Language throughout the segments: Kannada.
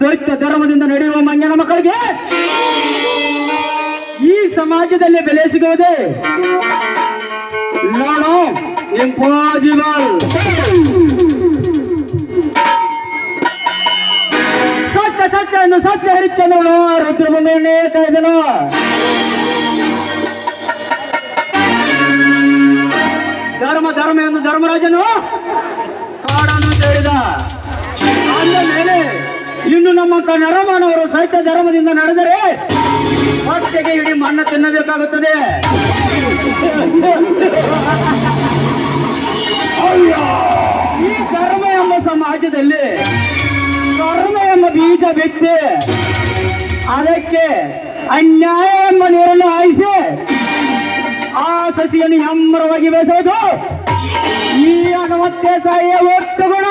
ಸತ್ಯ ಧರ್ಮದಿಂದ ನಡೆಯುವ ಮಂಗನ ಮಕ್ಕಳಿಗೆ ಈ ಸಮಾಜದಲ್ಲಿ ಬೆಲೆ ಸಿಗುವುದೇ? ನಾನು ಇಂಪಾಸಿಬಲ್. ಸ್ವಚ್ಛ ಸ್ವಚ್ಛ ಎಂದು ಸತ್ಯ ಹರಿಚಂದ್ರನು ರುದ್ರಭೂಮಿಯನ್ನೇ ಕಾಯ್ದನು ಧರ್ಮ ಧರ್ಮ ಎಂದು ಧರ್ಮರಾಜನು ಕಾಡನ್ನು ಸೇರಿದ ಅಂದ ಮೇಲೆ ಇನ್ನು ನಮ್ಮ ನರಮಾನವರು ಸಹಿತ ಧರ್ಮದಿಂದ ನಡೆದರೆ ಹೊಟ್ಟೆಗೆ ಇಡೀ ಮಣ್ಣ ತಿನ್ನಬೇಕಾಗುತ್ತದೆ. ಈ ಕರ್ಮ ಎಂಬ ಸಮಾಜದಲ್ಲಿ ಕರ್ಮ ಎಂಬ ಬೀಜ ಬಿತ್ತಿ. ಅದಕ್ಕೆ ಅನ್ಯಾಯ ಎಂಬ ನೀರನ್ನು ಹಾಯಿಸಿ ಆ ಸಸಿಯನ್ನು ಹೆಮ್ಮರವಾಗಿ ಬೆಳೆಸೋದು ಈ ಹನುಮತ್ತೆ ಸಾಯಿಯ ಒಟ್ಟು ಗುಣ.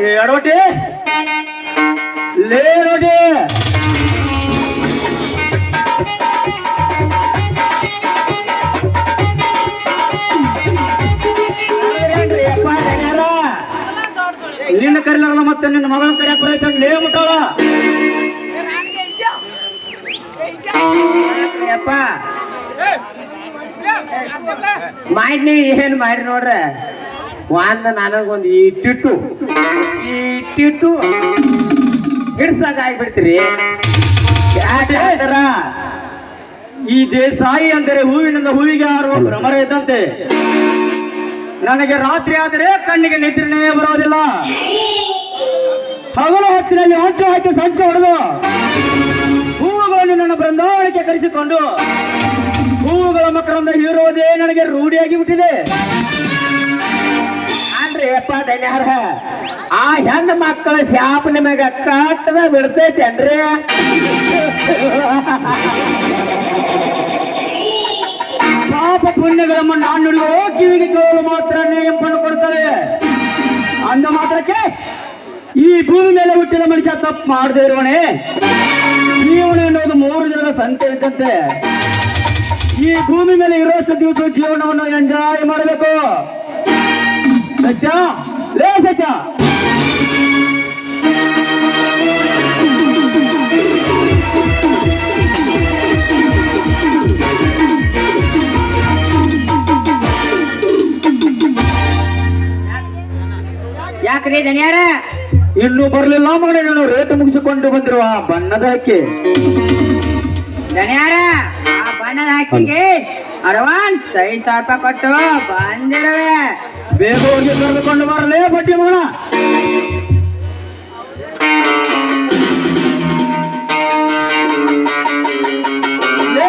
ಏ ಎಡವಟಿ ಲೇ ಎಡವಟಿ ನಿನ್ನ ಕರಿಲಾರಲ್ಲ ಮತ್ತೆ ನಿನ್ನ ಮಗಳ ಕರಿಯಾಕ ಬರೈತೆ ಲೇ ಮುಟ್ಟಾಳ ಮಾಡಿ ಏನ್ ಮಾಡಿ ನೋಡ್ರ. ಒಂದ ನನಗೊಂದು ಇಟ್ಟಿಟ್ಟು ಇಟ್ಟಿಟ್ಟು ಹಿಡ್ಸಾಗ ಆಗ್ಬಿಡ್ತೀರಿ? ಈ ದೇಸಾಯಿ ಅಂದರೆ ಹೂವಿನಿಂದ ಹೂವಿಗೆ ಆರುವ ಭ್ರಮರ ಇದ್ದಂತೆ. ನನಗೆ ರಾತ್ರಿ ಆದರೆ ಕಣ್ಣಿಗೆ ನಿದ್ರೆನೇ ಬರೋದಿಲ್ಲ. ಹಗಲು ಹೊತ್ತಿನಲ್ಲಿ ಹಂಚು ಹಾಕಿ ಸಂಚು ಹೊಡೆದು ಹೂವುಗಳನ್ನು ನನ್ನ ಬೃಂದಾವನಕ್ಕೆ ಕರೆಸಿಕೊಂಡು ಹೂವುಗಳ ಮಕರಂದ ಹೀರುವುದೇ ನನಗೆ ರೂಢಿಯಾಗಿ ಬಿಟ್ಟಿದೆ. ಅಂದ್ರೆ ಅಪ್ಪ ಆ ಹೆಣ್ಣು ಮಕ್ಕಳ ಶಾಪ ನಿಮಗೆ ಕಟ್ಟದ ಬಿಡ್ತೈತೇನ್ರಿ? ಪಾಪ ಪುಣ್ಯಗಳನ್ನು ನಾನು ಕಿವಿಗೆ ಕೇಳಲು ಮಾತ್ರ ನೆಂಪನ್ನು ಕೊಡ್ತಾರೆ. ಅಂದ ಮಾತ್ರಕ್ಕೆ ಈ ಭೂಮಿ ಮೇಲೆ ಹುಟ್ಟಿದ ಮನುಷ್ಯ ತಪ್ಪು ಮಾಡದೇ ಇರೋಣೆ ಜೀವನ ಎನ್ನುವುದು ಮೂರು ದಿನದ ಸಂತೆ ಇದ್ದಂತೆ. ಈ ಭೂಮಿ ಮೇಲೆ ಇರೋಷ್ಟು ದಿವಸ ಜೀವನವನ್ನು ಎಂಜಾಯ್ ಮಾಡಬೇಕು. ಸತ್ಯ? ಲೇ ಸತ್ಯ? ಯಾಕ್ರಿ ಧನ್ಯಾರ. ಇನ್ನು ಬರಲಿಲ್ಲ ಮಗನೇ ನಾನು ರೇಟ್ ಮುಗಿಸಿಕೊಂಡು ಬಂದಿರುವ ಬಣ್ಣದ ಹಕ್ಕಿ ದಣ್ಯಾರ ಆ ಬಣ್ಣದ ಹಾಕಿಗೆ ಅಡ್ವಾನ್ಸ್ ಐದು ಸಾವಿರ ರೂಪಾಯಿ ಕೊಟ್ಟು ಬಂದಿರುವೆ. ಬೇಗ ಹೋಗಿ ಕರೆದುಕೊಂಡು ಬರಲೇ ಬಟ್ಟಿ ಮಗನ. ಲೇ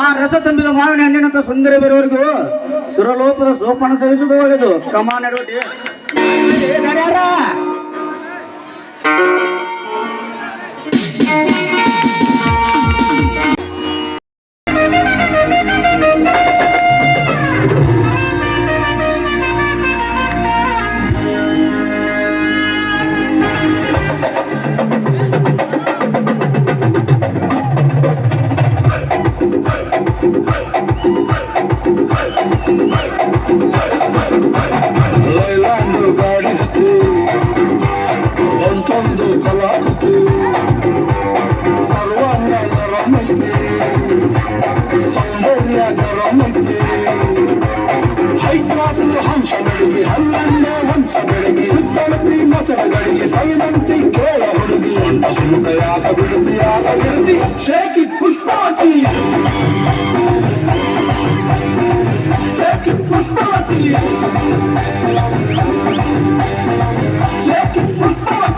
ಆ ರಸ ತುಂಬಿದ ಮಾವಿನ ಹಣ್ಣಿನಂತ ಸುಂದರ ಬರುವವರೆಗೂ ಸುರಲೋಪದ ಸೋಪಾನ ಸವಿಸುವುದು ಒಳ್ಳೆಯದು ಕಮಾನ Thank you. Shake it, push party. Shake it, push party. Shake it.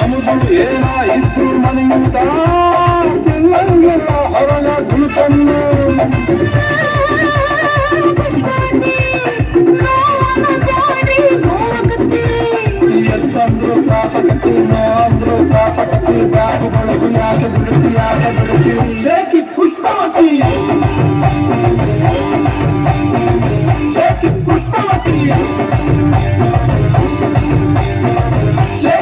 ನಮ್ದು ಏನಾಯಿತು ಮನೆಯೂಟ ತಿನ್ನಂಗಿಲ್ಲ ಹೊರಗ ಗುಳುಕನ್ನು ಎಸ್ ಅಂದ್ರು ತ್ರಾಸಕತಿ ನೋ ಅಂದ್ರು ತ್ರಾಸಕತಿ ಬ್ಯಾಗ ಬೆಳಗು ಯಾಕೆ ಬಿಡುತ್ತಿ ಯಾಕೆ ಬಿಡುತ್ತಿ ಶೇಕಿ ಪುಷ್ಪವತಿ ಶೇಕಿ ಪುಷ್ಪವತಿ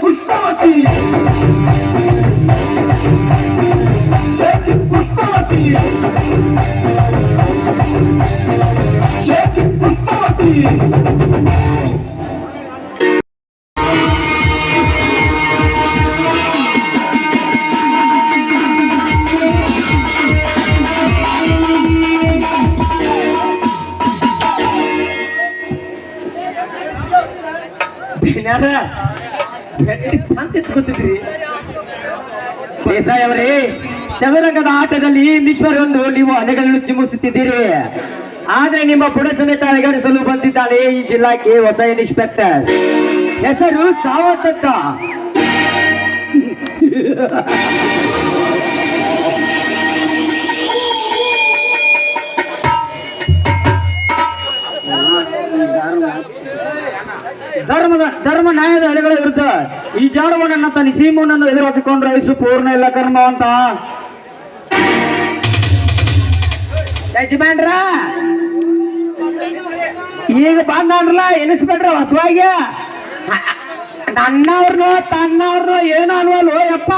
पुस्ती श पुस्ती श पुस्ती ದಿನಾರ ಎಷ್ಟ್ ಚಂದ ಎತ್ಕೊತಿದ್ರಿ. ಚದುರಂಗದ ಆಟದಲ್ಲಿ ಮಿಶ್ವರೊಂದು ನೀವು ಅಲೆಗಳನ್ನು ಚಿಮ್ಮಿಸುತ್ತಿದ್ದೀರಿ. ಆದ್ರೆ ನಿಮ್ಮ ಪುಡ ಸಮೇತ ಅಲೆಗಳಿಸಲು ಬಂದಿದ್ದಾನೆ ಈ ಜಿಲ್ಲಾಕ್ಕೆ ಹೊಸ ಇನ್ಸ್ಪೆಕ್ಟರ್ ಹೆಸರು ಸಾವತಕ್ಕ ಧರ್ಮದ ಧರ್ಮ ನ್ಯಾಯದ ಎಲೆಗಳ ವಿರುದ್ಧ ಈ ಜಾಡವನ್ನ ತನ್ನ ಸೀಮನನ್ನು ಎದುರಾಕಿಕೊಂಡ್ರೆ ಐಸು ಪೂರ್ಣ ಇಲ್ಲ ಕರ್ಮ ಅಂತ. ಯಜಮಾನ್ರ, ಈಗ ಬಂದ್ರಲ್ಲ ಎನಿಸ್ಬೇಡ್ರ ಹೊಸವಾಗಿ. ನನ್ನವ್ರನ್ನ ತನ್ನವ್ರನ್ನ ಏನೋ ಅನ್ವಲ್ವೋ, ಯಪ್ಪ.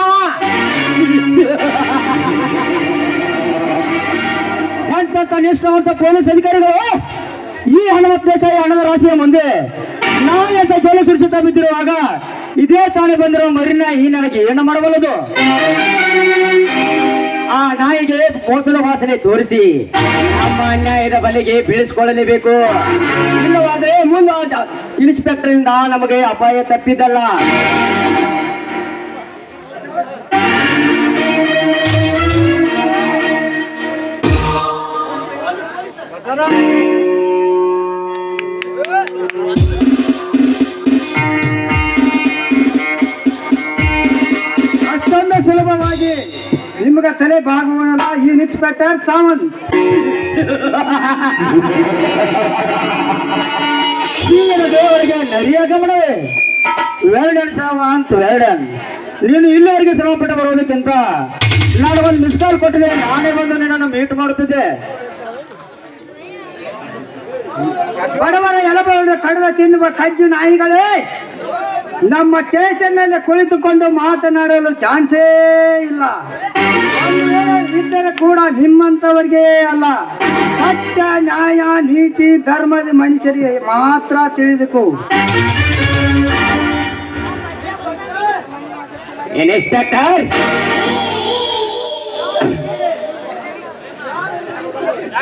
ಅಂತ ನಿಷ್ಠಾವಂತ ಪೊಲೀಸ್ ಅಧಿಕಾರಿಗಳು ಈ ಹಣವತ್ತೇಶ ದೇಸಾಯಿ ಹಣದ ರಾಶಿಯ ಮುಂದೆ ನಾಯಿ ಅಂತ ಜೋಲು ಸುರಿಸುತ್ತಾ ಬಿದ್ದಿರುವಾಗ ಇದೇ ತಾನೆ ಬಂದಿರೋ ಮರಿನ ಈ ನನಗೆ ಏನು ಮಾಡಬಲ್ಲದು? ಆ ನಾಯಿಗೆ ಮೋಸದ ವಾಸನೆ ತೋರಿಸಿ, ನಮ್ಮ ಅನ್ಯಾಯದ ಬಲೆಗೆ ಬೀಳಿಸಿಕೊಳ್ಳಲೇಬೇಕು. ಇಲ್ಲವಾದ್ರೆ ಮುಂದೆ ಇನ್ಸ್ಪೆಕ್ಟರ್ ಇಂದ ನಮಗೆ ಅಪಾಯ ತಪ್ಪಿದ್ದಲ್ಲ. ಅಷ್ಟೊಂದು ಸುಲಭವಾಗಿ ನಿಮ್ಗ ತಲೆ ಬಾಗುವನಲ್ಲ, ಈ ಇನ್ಸ್ಪೆಕ್ಟರ್ ಸಾವಂತ್ ಈಗಿನ ದೇವರಿಗೆ ನರಿಯ ಗಮನವೇ? ವೇರ್ಡನ್ ಸಾವ ಅಂತ ವೆಲ್ಡನ್ ನೀನು ಇಲ್ಲಿವರೆಗೆ ಶ್ರಮಪಟ್ಟು ಬರೋದಕ್ಕಿಂತ ನಾನು ಒಂದು ಮಿಸ್ ಕಾಲ್ ಕೊಟ್ಟಿದೆ ನಾನೇ ಬಂದು ನಿನ್ನನ್ನು ಮೀಟ್ ಮಾಡುತ್ತಿದ್ದೆ. ಬಡವರ ಎಲಬ ಕಡದ ತಿನ್ನುವ ಕಜ್ಜು ನಾಯಿಗಳೇ! ನಮ್ಮ ಸ್ಟೇಷನ್ನಲ್ಲಿ ಕುಳಿತುಕೊಂಡು ಮಾತನಾಡಲು ಚಾನ್ಸೇ ಇಲ್ಲ. ಇದ್ದರೆ ಕೂಡ ನಿಮ್ಮಂತವರಿಗೆ ಅಲ್ಲ. ಸತ್ಯ, ನ್ಯಾಯ, ನೀತಿ ಧರ್ಮದ ಮನುಷ್ಯರಿಗೆ ಮಾತ್ರ ತಿಳಿದುಕೋ. ಇನ್ಸ್ಪೆಕ್ಟರ್!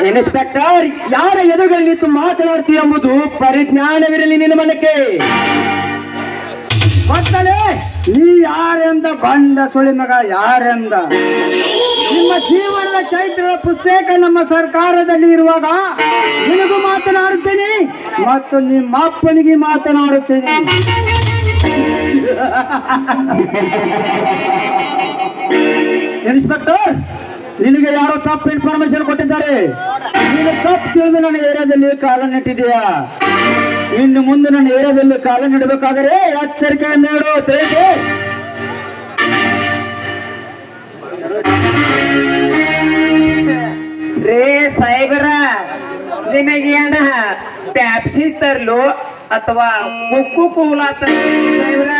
ಇನ್ಸ್ಪೆಕ್ಟರ್, ಯಾರ ಎದುರುಗಳಲ್ಲಿ ನಿಂತು ಮಾತನಾಡ್ತೀಯ ಎಂಬುದು ಪರಿಜ್ಞಾನವಿರಲಿ ನಿನ್ನ ಮನಕ್ಕೆ. ಗೊತ್ತಲೇ ನೀ ಯಾರೆಂದ ಬಂಡ ಸುಳಿ ಮಗ, ಯಾರೆಂದ? ನಿಮ್ಮ ಜೀವನದ ಚೈತ್ರ ಪುಸ್ತಕ ನಮ್ಮ ಸರ್ಕಾರದಲ್ಲಿ ಇರುವಾಗ ನಿನಗೂ ಮಾತನಾಡುತ್ತೇನೆ ಮತ್ತು ನಿಮ್ಮ ಅಪ್ಪನಿಗೆ ಮಾತನಾಡುತ್ತೇನೆ. ಇನ್ಸ್ಪೆಕ್ಟರ್ ನಿನಗೆ ಯಾರೋ ತಪ್ಪು ಇನ್ಫಾರ್ಮೇಶನ್ ಕೊಟ್ಟಿದ್ದಾರೆ? ನೀನು ತಪ್ಪು ತಿಳಿದು ನನ್ನ ಏರಿಯಾದಲ್ಲಿ ಕಾಲ ನೆಟ್ಟಿದೆಯಾ ಇನ್ನು ಮುಂದೆ ನನ್ನ ಏರಿಯಾದಲ್ಲಿ ಕಾಲ ನೆಡಬೇಕಾದರೆ ಎಚ್ಚರಿಕೆ ಹೇಳು ತಿಳಿಸಿ. ರೇ ಸಾಹೇಬರ ನಿಮಗೇನ ಪ್ಯಾಪ್ಸಿ ತರ್ಲು ಅಥವಾ ಕುಕ್ಕು ಕೂಲ ಸಾಹೇಬ್ರ ಲೇ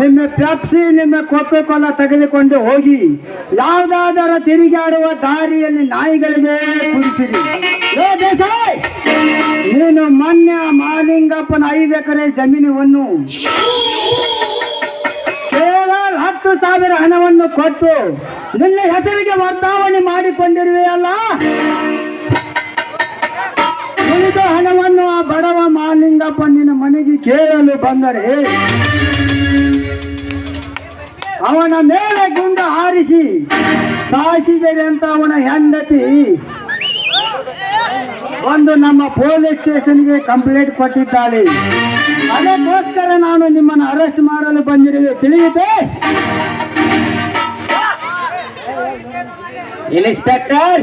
ನಿಮ್ಮ ಪೆಪ್ಸಿ ನಿಮ್ಮ ಕೊಪ್ಪೆ ಕೊಲ ತೆಗೆದುಕೊಂಡು ಹೋಗಿ, ಯಾವುದಾದರೂ ತಿರುಗಾಡುವ ದಾರಿಯಲ್ಲಿ ನಾಯಿಗಳಿಗೆ ಕುಡಿಸಿರಿ ನೀನು ಮೊನ್ನೆ ಮಾಲಿಂಗಪ್ಪನ ಐದು ಎಕರೆ ಜಮೀನವನ್ನು ಕೇವಲ ಹತ್ತು ಸಾವಿರ ಹಣವನ್ನು ಕೊಟ್ಟು ನಿನ್ನ ಹೆಸರಿಗೆ ವರ್ಗಾವಣೆ ಮಾಡಿಕೊಂಡಿರುವೆಯಲ್ಲ? ಉಳಿದ ಹಣವನ್ನು ಆ ಬಡವ ಮಾಲಿಂಗಪ್ಪ ನಿನ್ನ ಮನೆಗೆ ಕೇಳಲು ಬಂದರೆ ಅವನ ಮೇಲೆ ಗುಂಡ ಹಾರಿಸಿ ಸಾಯಿಸಿದರೆ ಅಂತ ಅವನ ಹೆಂಡತಿ. ಒಂದು ನಮ್ಮ ಪೊಲೀಸ್ ಸ್ಟೇಷನ್ಗೆ ಕಂಪ್ಲೇಂಟ್ ಕೊಟ್ಟಿದ್ದಾಳೆ. ಅದಕ್ಕೋಸ್ಕರ ನಾನು ನಿಮ್ಮನ್ನು ಅರೆಸ್ಟ್ ಮಾಡಲು ಬಂದಿರುವೆ. ತಿಳಿಯುತ್ತೆ? ಇನ್ಸ್ಪೆಕ್ಟರ್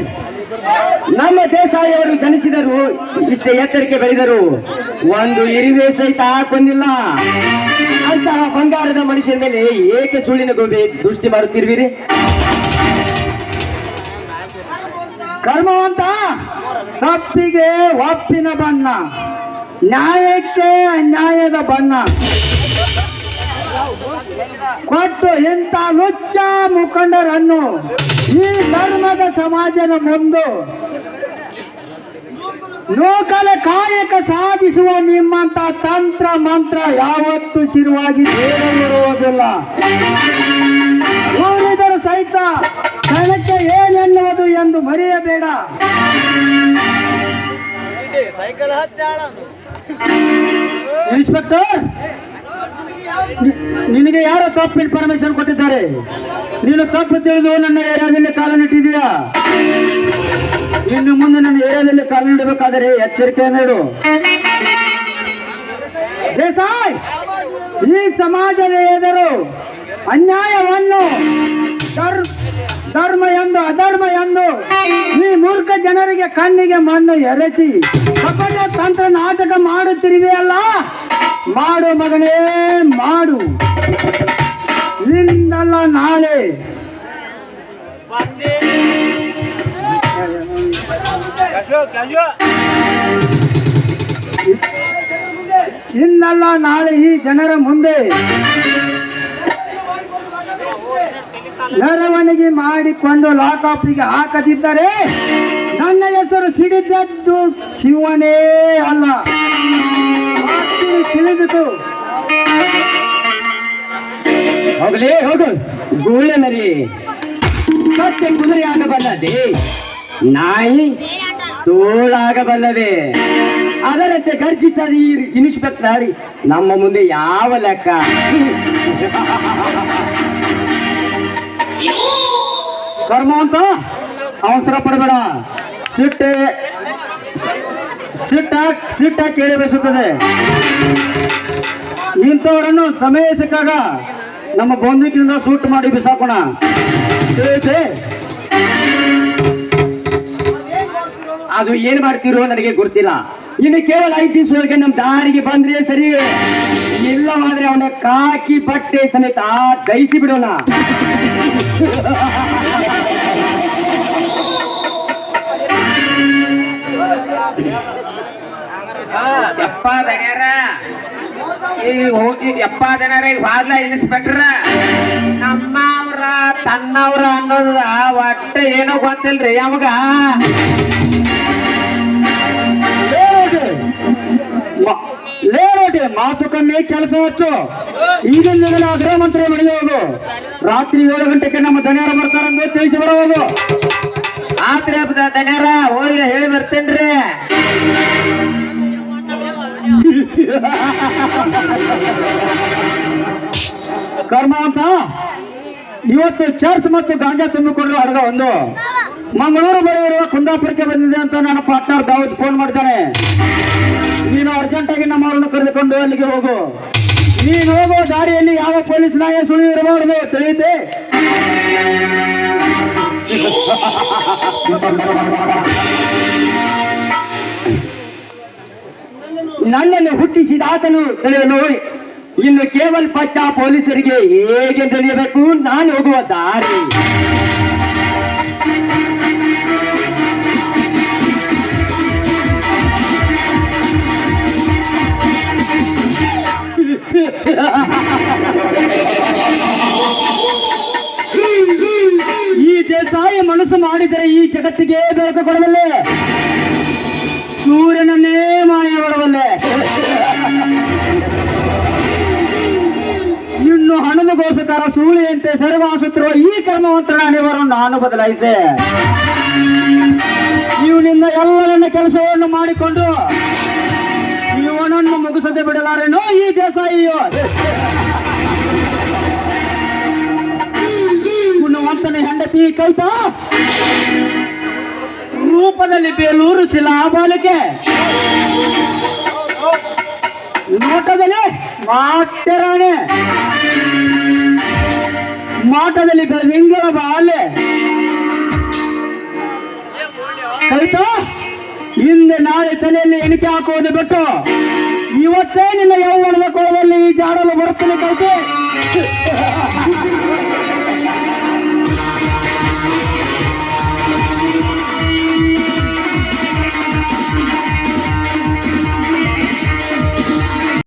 ನಮ್ಮ ದೇಸಾಯಿಯವರು ಜನಿಸಿದರು, ಇಷ್ಟೇ ಎತ್ತರಿಕೆ ಬೆಳೆದರು. ಒಂದು ಇರಿವೆ ಸಹಿತ ಹಾಕೊಂಡಿಲ್ಲ. ಅಂತಹ ಬಂಗಾರದ ಮನುಷ್ಯನ ಮೇಲೆ ಏಕೆ ಸುಳ್ಳಿನ ಗೋಬೆ ದೃಷ್ಟಿ ಮಾಡುತ್ತಿರುವಿರಿ? ಕರ್ಮವಂತ ತಪ್ಪಿಗೆ ಒಪ್ಪಿನ ಬಣ್ಣ. ನ್ಯಾಯಕ್ಕೆ ಅನ್ಯಾಯದ ಬಣ್ಣ. ಕೊಟ್ಟು ಇಂಥ ಲುಚ್ಚ ಮುಖಂಡರನ್ನು ಈ ಧರ್ಮದ ಸಮಾಜದ ಮುಂದು ಲೋಕಲ ಕಾಯಕ ಸಾಧಿಸುವ ನಿಮ್ಮಂತ ತಂತ್ರ ಮಂತ್ರ ಯಾವತ್ತೂ ಶಿರುವಾಗಿ ಬೇರೆಯಿರುವುದಿಲ್ಲ ನೋಡಿದರೂ ಸಹಿತ ಕಣಕ್ಕೆ ಏನೆನ್ನುವುದು ಎಂದು ಮರೆಯಬೇಡ. ಇನ್ಸ್ಪೆಕ್ಟರ್ ನಿನಗೆ ಯಾರೋ ತಪ್ಪು ಇನ್ಫಾರ್ಮೇಶನ್ ಕೊಟ್ಟಿದ್ದಾರೆ? ನೀನು ತಪ್ಪು ತಿಳಿದು ನನ್ನ ಏರಿಯಾದಲ್ಲಿ ಕಾಲ ನೆಟ್ಟಿದೀಯಾ ಇನ್ನು ಮುಂದೆ ನನ್ನ ಏರಿಯಾದಲ್ಲಿ ಕಾಲ ನೆಡಬೇಕಾದರೆ ಎಚ್ಚರಿಕೆ ನೀಡು ದೇಸಾಯ್ ಈ ಸಮಾಜದ ಎದುರು ಅನ್ಯಾಯವನ್ನು ಧರ್ಮ ಎಂದು ಅಧರ್ಮ ಎಂದು ಈ ಮೂರ್ಖ ಜನರಿಗೆ ಕಣ್ಣಿಗೆ ಮಣ್ಣು ಎರಚಿ ಕಪಟ ತಂತ್ರ ನಾಟಕ ಮಾಡುತ್ತಿರುವೆಯಲ್ಲ? ಮಾಡು ಮಗನೇ ಮಾಡು. ಇಂದಲ್ಲ ನಾಳೆ. ಇನ್ನಲ್ಲ ನಾಳೆ ಈ ಜನರ ಮುಂದೆ. ಮೆರವಣಿಗೆ ಮಾಡಿಕೊಂಡು ಲಾಕಾಪಿಗೆ ಹಾಕದಿದ್ದರೆ ನನ್ನ ಹೆಸರು ಸಿಡಿದದ್ದು ಶಿವನೇ ಅಲ್ಲ. ಮಾತಿಗೆ ತಿಳಿದಿತು ಹೋಗಲೇ ಹೋಗು. ಗೂಳೆ ಮರಿ ಮತ್ತೆ ಕುದುರೆ ಆಗಬಲ್ಲದೆ ನಾಯಿ ತೋಳಾಗಬಲ್ಲದೆ. ಅದರಂತೆ ಗರ್ಜಿಸದ ಈ ಇನ್ಸ್ಪೆಕ್ಟರ್ ನಮ್ಮ ಮುಂದೆ ಯಾವ ಲೆಕ್ಕ? ಕರ್ಮ ಅಂತ ಅವಸರ ಪಡಬೇಡ. ಸಿಟ್ಟೆ ಸಿಟ್ಟ ಸಿಟ್ಟಾಗಿ ಕೇಳಿ ಬಯಸುತ್ತದೆ. ಇಂಥವರನ್ನು ಸಮಯ ಸಿಕ್ಕಾಗ ನಮ್ಮ ಬಂದೂಕಿನಿಂದ ಸೂಟ್ ಮಾಡಿ ಬಿಸಾಕೋಣ. ತಿಳಿಯುತ್ತೆ? ಅದು ಏನ್ ಮಾಡ್ತಿರೋ ನನಗೆ ಗೊತ್ತಿಲ್ಲ. ಇನ್ನು ಕೇವಲ ಐದು ದಿವಸವರೆಗೆ ನಮ್ಮ ದಾರಿಗೆ ಬಂದ್ರೆ ಸರಿ. ಇಲ್ಲವಾದ್ರೆ ಅವನ ಕಾಕಿ ಬಟ್ಟೆ ಸಮೇತ ದಯಿಸಿ ಬಿಡೋಣ. ಎಪ್ಪ ದಣ್ಯಾರ ಈಗ ಹೋಗಿ ಎಪ್ಪ ದಣ್ಯಾರ ಈಗ ಹೋದ್ಲ ಇನ್ಸ್ಪೆಕ್ಟರ್ ನಮ್ಮವ್ರ ತನ್ನವ್ರ ಅನ್ನೋದ ಒಟ್ಟ ಏನೋ ಗೊತ್ತಿಲ್ರಿ ಯಾವಾಗ? ಲೇರೋಟಿ ಮಾತು ಕಮ್ಮಿ ಕೆಲಸ ಹಚ್ಚು. ಈಗ ಗೃಹ ಮಂತ್ರಿ ಹೋಗು. ರಾತ್ರಿ ಏಳು ಗಂಟೆಗೆ ನಮ್ಮ ದನಿಯಾರ ಬರ್ತಾರಂದು ತಿಳಿಸಿ ಬರೋದು ಆತ್ರಿ ದಣ್ಯಾರ ಹೋಗಿ ಹೇಳಿ ಬರ್ತೇನ್ರಿ. ಕರ್ಮ ಅಂತ? ಇವತ್ತು ಚರ್ಚ್ ಮತ್ತು ಗಾಂಜಾ ತುಂಬಿಕೊಂಡಿರೋ ಹಡಗ ಒಂದು. ಮಂಗಳೂರು ಬಳಿ ಇರುವ ಕುಂದಾಪುರಕ್ಕೆ ಬಂದಿದೆ ಅಂತ ನನ್ನ ಪಾರ್ಟ್ನರ್ ದಾವತ್ ಫೋನ್ ಮಾಡ್ತಾನೆ. ನೀನು ಅರ್ಜೆಂಟ್ ಆಗಿ ನಮ್ಮವರನ್ನು ಕರೆದುಕೊಂಡು ಅಲ್ಲಿಗೆ ಹೋಗು. ನೀನು ಹೋಗುವ ದಾರಿಯಲ್ಲಿ ಯಾವ ಪೊಲೀಸ್ ನಾಯ ಸುಳಿ ಇರಬಾರದು ತಿಳಿಯುತ್ತೆ? ನನ್ನನ್ನು ಹುಟ್ಟಿಸಿದ ಆತನು ತಿಳಿಯಲು ಇನ್ನು ಕೇವಲ ಪಚ್ಚ ಪೊಲೀಸರಿಗೆ ಹೇಗೆ ತಿಳಿಯಬೇಕು? ನಾನು ಹೋಗುವ ದಾರಿ. ಈ ದೇಸಾಯ ಮನಸ್ಸು ಮಾಡಿದರೆ ಈ ಜಗತ್ತಿಗೆ ಬೆಳಕು ಕೊಡಬಲ್ಲೆ? ಸೂರ್ಯನನ್ನೇ ಮಾಡಬಲ್ಲೆ ಇನ್ನು ಹಣದಗೋಸ್ಕರ ಸೂಳಿಯಂತೆ ಸರ್ವಾಸುತ್ತಿರುವ ಈ ಕರ್ಮವಂತನ ನಾನಿವರು ನಾನು ಬದಲಾಯಿಸೆ. ಇವನಿಂದ ಎಲ್ಲ ನನ್ನ ಕೆಲಸವನ್ನು ಮಾಡಿಕೊಂಡು ಇವನನ್ನು ಮುಗಿಸದೆ ಬಿಡಲಾರೇನು ಈ ದೇಸಾಯಿಯು. ಗುಣವಂತನ ಹೆಂಡತಿ ಕೈತ ರೂಪದಲ್ಲಿ ಬೇಲೂರು ಶಿಲಾಬಾಲಿಕೆ ನೋಟದಲ್ಲಿ ಮಾಟರಾಣೆ ಮಾಟದಲ್ಲಿ ಬೆಳದಿಂಗಳ ಬಾಲೆ. ಕಲಿತು ಹಿಂದೆ ನಾಳೆ ತಲೆಯಲ್ಲಿ ಎಣಿಕೆ ಹಾಕುವುದು ಬಿಟ್ಟು ಇವತ್ತೇ ನಿನ್ನ ಯೌವನದ ಈ ಜಾಡಲು ಬರುತ್ತೇನೆ ಕಲಿತೆ